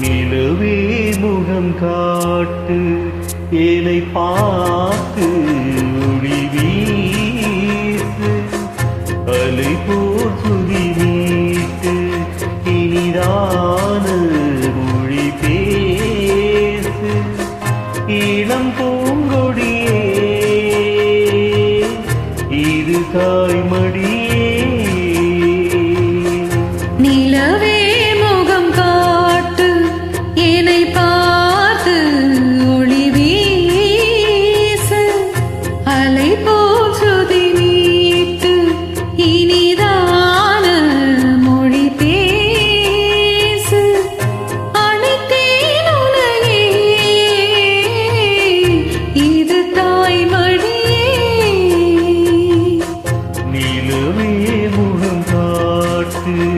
நிலவே முகம் காட்டு ஏனை பார்த்து இளம் பூங்கொடியே. இது தாய்மடி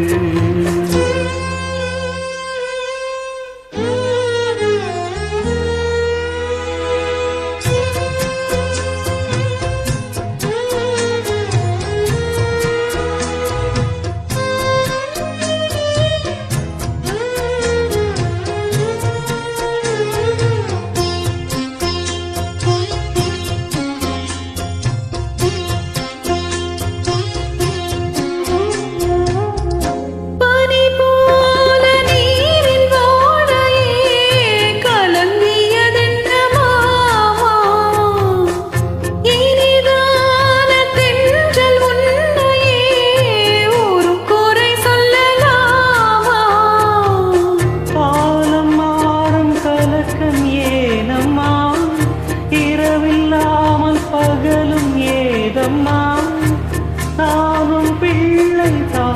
you.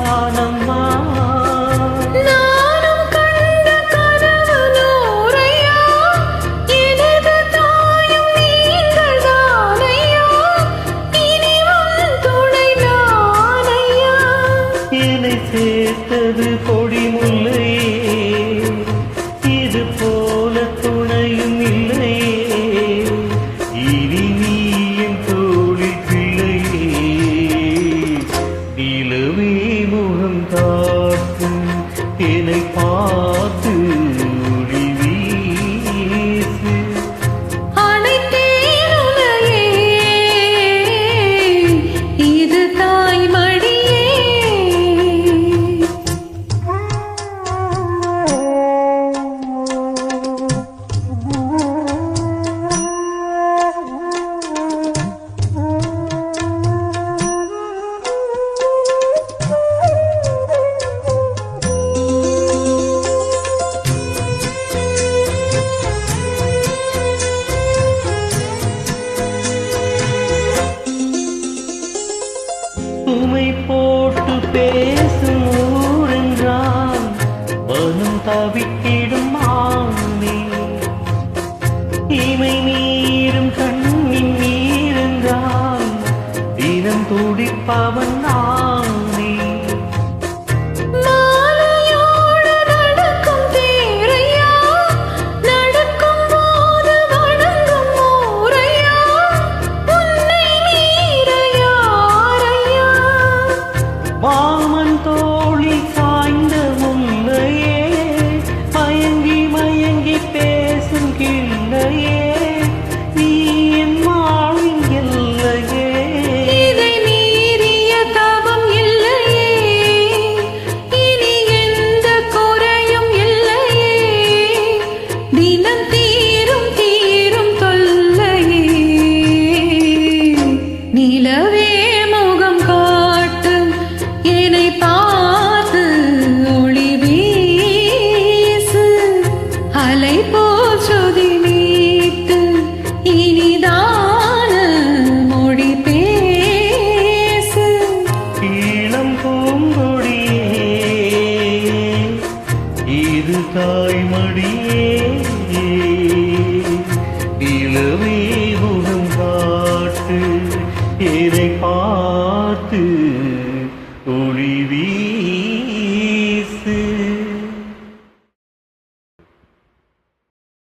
ஞானம். தவித்திடும் ஆந்தி இமை நீரும் கண்ணின் நீருந்தான் தினம் துடிப்பவன் தாய்மடியே. நிலவே உருங்காட்டு இதை பார்த்து